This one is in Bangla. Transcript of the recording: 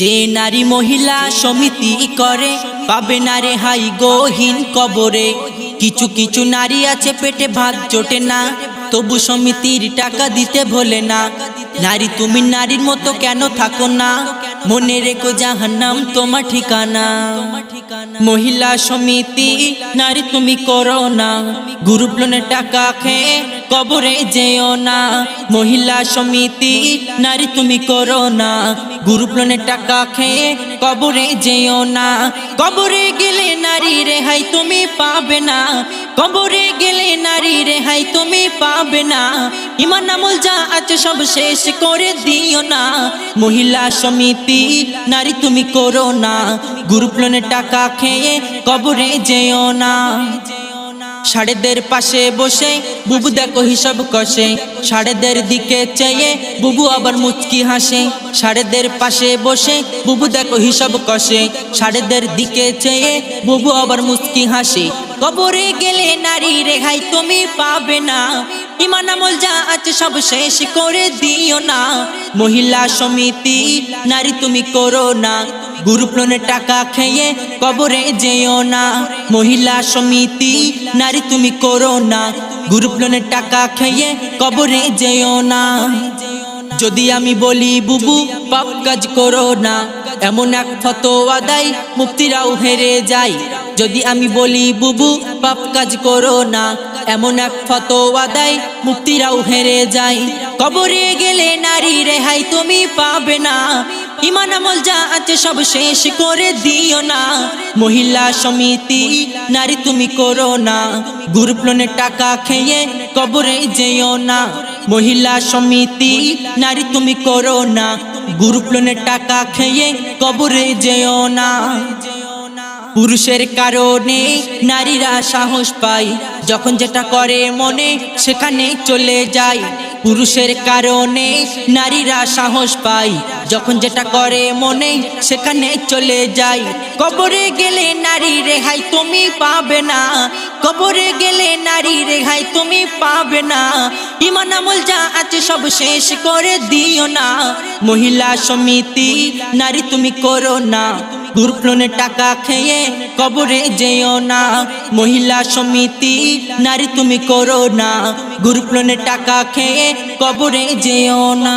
যে নারী মহিলা সমিতি করে, পাবে না রে হাই গহীন কবরে। কিছু কিছু নারী আছে পেটে ভাত জোটে না, তবু সমিতির টাকা দিতে ভোলে না। নারী তুমি নারীর মতো কেন থাকো না? মনে রেখো জাহান্নাম, তোমার ঠিকানা। মহিলা সমিতি, নারী তুমি করো না। গ্রুপ লোনের টাকা খেয়ে কবরে যেও না। মহিলা সমিতি, নারী তুমি করো না। গ্রুপ লোনের টাকা খেয়ে কবরে যেও না। কবরে গেলে নারী রেহাই তুমি পাবে না। কবরে গেলে নারী রেহাই তুমি পাবে না। ইমান আমল যা আছে সব শেষ করে দিও না। মহিলা সমিতি, নারী তুমি করো না। গ্রুপ টাকা খেয়ে কবরে যেও না। সাড়েদের পাশে বসে বুবু দেখো হিসাব কষে। সাড়েদের দিকে চেয়ে বুবু আবার মুচকি হাসে। সাড়েদের পাশে বসে বুবু দেখো হিসাব কষে। সাড়েদের দিকে চেয়ে বুবু আবার মুচকি হাসে। কবরে গেলে নারী রেহাই তুমি পাবে না। ইমান আমল যা আছে সব শেষ করে দিও না। মহিলা সমিতি, নারী তুমি করো না। গ্রুপ টাকা খেয়ে কবরে যেও না। মহিলা সমিতি, নারী তুমি করো না। গ্রুপ লোনের টাকা খেয়ে কবরে যেও না। যদি আমি বলি, বুবু, পাপ কাজ করো না। এমন এক ফতোয়া দেয়, মুক্তিরাও হেরে যায়। যদি আমি বলি, বুবু, পাপ কাজ করো না। এমন এক ফতোয়া দেয়, মুক্তিরাও হেরে যায়। কবরে গেলে নারী রেহাই তুমি পাবে না। ইমান আমল যা আছে সব শেষ করে দিও না। মহিলা সমিতি, নারী তুমি করো না। গ্রুপ টাকা খেয়ে কবরে যেও না। মহিলা সমিতি, নারী তুমি করো না। গ্রুপ টাকা খেয়ে কবরে যেও না। পুরুষের কারণে নারীরা সাহস পায়। যখন যেটা করে মনে, সেখানে চলে যায়। পুরুষের কারণে নারীরা সাহস পায়। যখন যেটা করে মনে, সেখানে চলে যায়। কবরে গেলে নারী রেহাই তুমি পাবে না। কবরে গেলে নারী রেহাই তুমি পাবে না। ইমান আমল যা আছে সব শেষ করে দিও না। মহিলা সমিতি, নারী তুমি করো না। গ্রুপ টাকা খেয়ে কবরে যেও না। মহিলা সমিতি, নারী তুমি করো না। গ্রুপ টাকা খেয়ে কবরে যেও না।